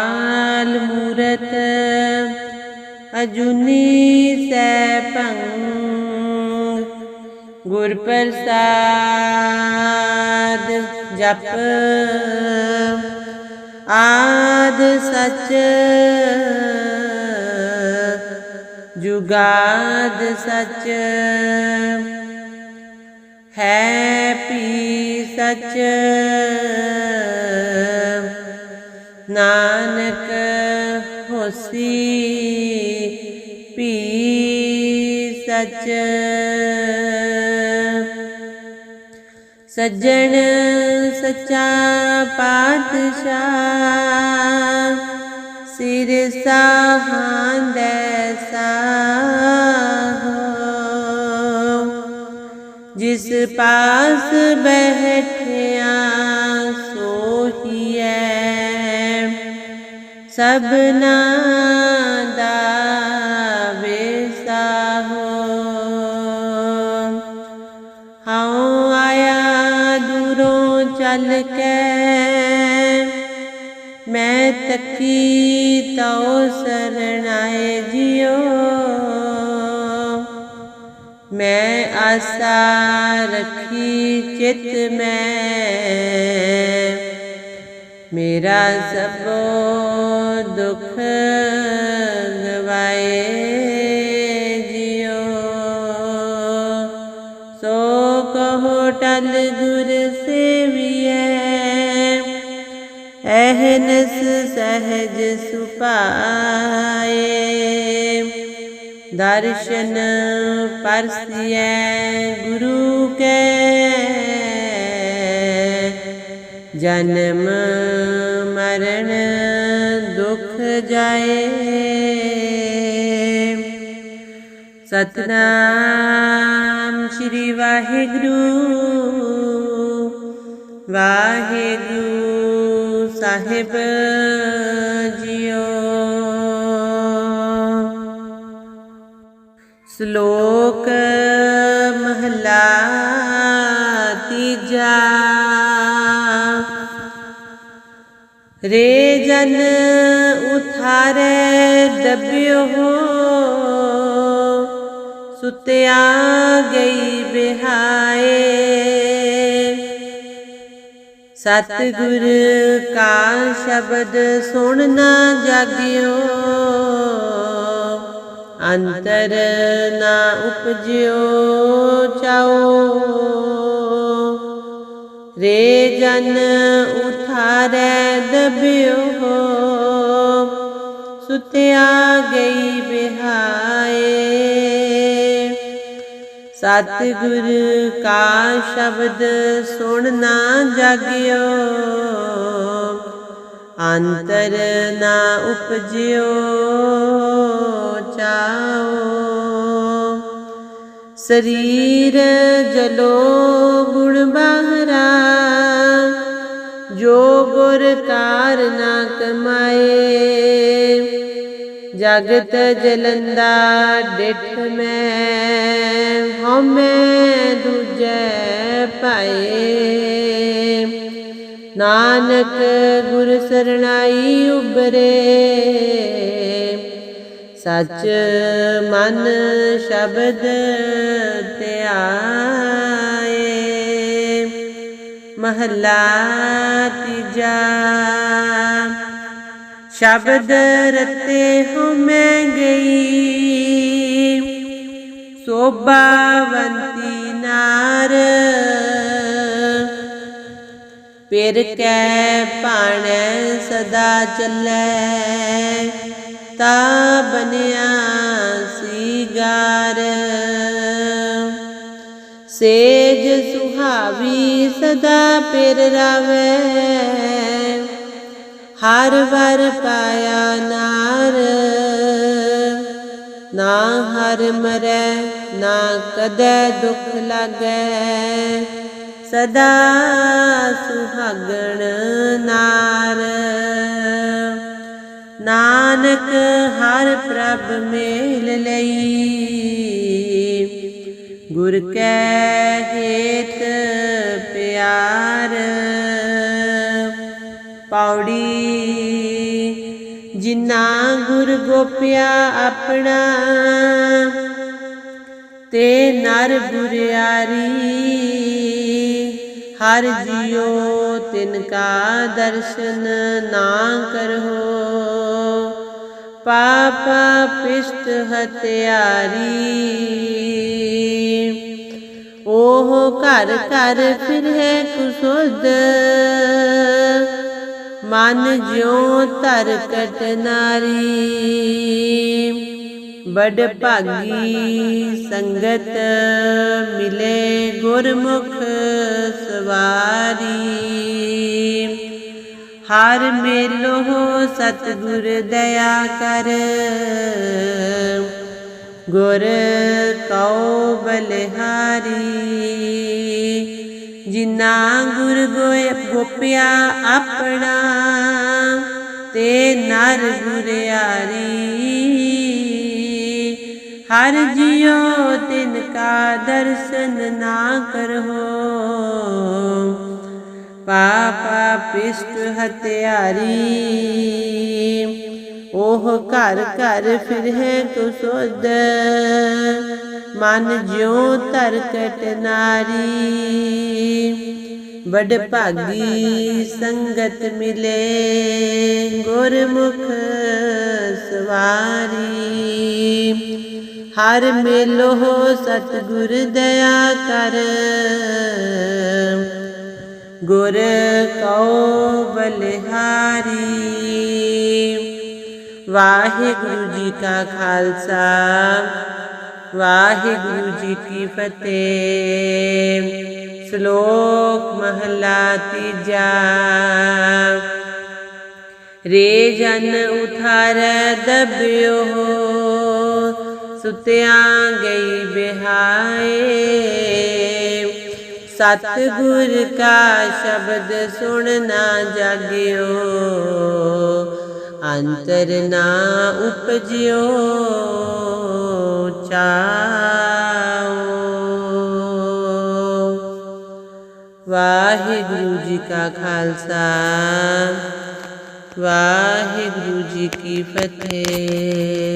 ਅਕਾਲ ਮੂਰਤ ਅਜੂਨੀ ਸੈਭੰ ਗੁਰ ਪ੍ਰਸਾਦ ਜਪ। ਆਦ ਸਚ ਜੁਗਾਦ ਸਚ ਹੈ ਪੀ ਸਚ। ਨਾਨਕ ਹੋਸੀ ਪੀ ਸਚ। ਸੱਜਣ ਸੱਚਾ ਪਾਤਸ਼ਾਹ ਸਿਰ ਸਾਹਾਂਦੈ ਸਾਹੋ। ਜਿਸ ਪਾਸ ਬੈਠਿਆ ਸਭਨਾ ਦਾ ਵੇਸਾਹੋ ਹਉ ਆਇਆ ਦੂਰੋਂ ਚੱਲ ਕੇ, ਮੈਂ ਤੱਕੀ ਤਉ ਸਰਣਾਏ ਜਿਉ। ਮੈਂ ਆਸਾ ਰੱਖੀ ਚਿਤ ਮੈਂ ਮੇਰਾ ਸਭੋ ਦੁੱਖ ਗਵਾਏ ਜਿਉ। ਸੋ ਕਹੋ ਟਲ ਗੁਰ ਸੇਵੀਐ, ਅਹਨਸ ਸਹਜ ਸੁਪਾਏ ਦਰਸ਼ਨ ਪਰਸਿਐ ਗੁਰੂ ਕੇ, ਜਨਮ ਜਾਏ। ਸਤਨਾਮ ਸ੍ਰੀ ਵਾਹਿਗੁਰੂ ਵਾਹਿਗੁਰੂ ਸਾਹਿਬ ਜੀਓ। ਸ਼ਲੋਕ ਮਹਲਾ ਤੀਜਾ। ਰੇ ਜਨ ਉਥਾਰੇ ਹੋ ਸੁਤਿਆ ਗਈ ਬਿਹਾਏ। ਸਤਿਗੁਰ ਕਾ ਸ਼ਬਦ ਸੁਣਨਾ ਜਾਗਿਓ, ਅੰਤਰ ਨਾ ਉਪਜਿਓ ਚਾਓ। ਰੇ ਜਨ ਉਥਾਰੇ ਦਬਿਓ ਸੁਤਿਆ ਗਈ ਬਿਹਾਏ। ਸਤਿਗੁਰ ਕਾ ਸ਼ਬਦ ਸੁਣ ਨਾ ਜਾਗਿਓ, ਅੰਤਰ ਨਾ ਉਪਜਿਓ ਚਾਓ। ਸਰੀਰ ਜਲੋ ਗੁਣ ਬਾਹਰਾ, ਜੋ ਗੁਰ ਕਾਰ ਨਾ ਕਮਾਏ। ਜਗਤ ਜਲੰਦਾ ਡਿਠ ਮੈਂ, ਹਉਮੈ ਦੂਜੈ ਭਾਏ। ਨਾਨਕ ਗੁਰ ਸਰਣਾਈ ਉਬਰੇ ਸਚ ਮਨ ਸ਼ਬਦ ਧਿਆਏ। ਮਹਲਾ ਤੀਜਾ ਸ਼ਬਦ ਰਤੇ ਹੋ ਮੈਂ ਗਈ ਸੋਭਾਵੰਤੀ ਨਾਰ। ਪਿਰ ਕੈ ਭਾਣੈ ਸਦਾ ਚੱਲੈ। ਤਾ ਬਨਿਆ ਸੀਗਾਰ ਸੇਜ ਸੁਹਾਵੀ ਸਦਾ ਪਿਰ ਰਵੈ। ਹਰ ਵਰ ਪਾਇਆ ਨਾਰ। ਨਾ ਹਰ ਮਰੈ, ਨਾ ਕਦੇ ਦੁਖ ਲਾਗੈ। ਸਦਾ ਸੁਹਾਗਣ ਨਾਰ। ਨਾਨਕ ਹਰ ਪ੍ਰਭ ਮੇਲ ਲਈ। ਗੁਰ ਕੈ ਹੇਤ ਪਿਆਰ। ਪੌੜੀ ਜਿਨਾ ਗੁਰ ਗੋਪਿਆ ਆਪਣਾ, ਤੇ ਨਰ ਗੁਰਿਆਰੀ। ਹਰ ਜਿਉ ਤਿਨ ਕਾ ਦਰਸ਼ਨ ਨਾ ਕਰੋ। ਪਾਪਾ ਪਿਸ਼ਟ ਹਤਿਆਰੀ ਉਹ ਘਰ ਘਰ ਫਿਰੈ ਕੁਸੁਦ ਮਨ ਜਿਉ ਧਰ ਕਟ ਨਾਰੀ। ਬੜ ਭਾਗੀ ਸੰਗਤ ਮਿਲੇ ਗੁਰਮੁਖ ਸਵਾਰੀ। ਹਰ ਮੇਲੋ ਸਤਿਗੁਰ ਦਇਆ ਕਰ। ਗੁਰ ਕਉ ਬਲਿਹਾਰੀ। ਜਿਨਾ ਗੁਰ ਗੋਇ ਗੋਪਿਆ ਆਪਣਾ, ਤੇ ਨਰ ਗੁਰਿਆਰੀ ਹਰ ਜਿਉ ਤਿਨ ਕਾ ਦਰਸ਼ਨ ਨਾ ਕਰੋ। ਪਾਪਾ ਪਿਸ਼ਟ ਹਤਿਆਰੀ ਉਹ ਘਰ ਘਰ ਫਿਰਹਿ ਕੁਸੁਦ ਮਨ ਜਿਉ ਧਰ ਕਟ ਨਾਰੀ। ਬੜ ਭਾਗੀ ਸੰਗਤ ਮਿਲੇ। ਗੁਰਮੁਖ ਸਵਾਰੀ। ਹਰ ਮੇਲੋ ਸਤਿਗੁਰ ਦਇਆ ਕਰ। ਗੁਰ ਕਉ ਬਲਿਹਾਰੀ। ਵਾਹਿਗੁਰੂ ਜੀ ਕਾ ਖਾਲਸਾ, ਵਾਹਿਗੁਰੂ ਜੀ ਕੀ ਫਤਿਹ। ਸ਼ਲੋਕ ਮਹਲਾ ਤੀਜਾ। ਰੇ ਜਨ ਉਠਾਰ ਦਬਿਓ, ਸੁਤਿਆਂ ਗਈ ਬਿਹਾਏ। ਸਤਿਗੁਰ ਕਾ ਸ਼ਬਦ ਸੁਣ ਨਾ ਜਾਗਿਓ ਅੰਤਰ ਨਾ ਉਪਜਿਓ ਚਾਓ। ਵਾਹਿਗੁਰੂ ਜੀ ਕਾ ਖਾਲਸਾ ਵਾਹਿਗੁਰੂ ਜੀ ਕੀ ਫਤਿਹ।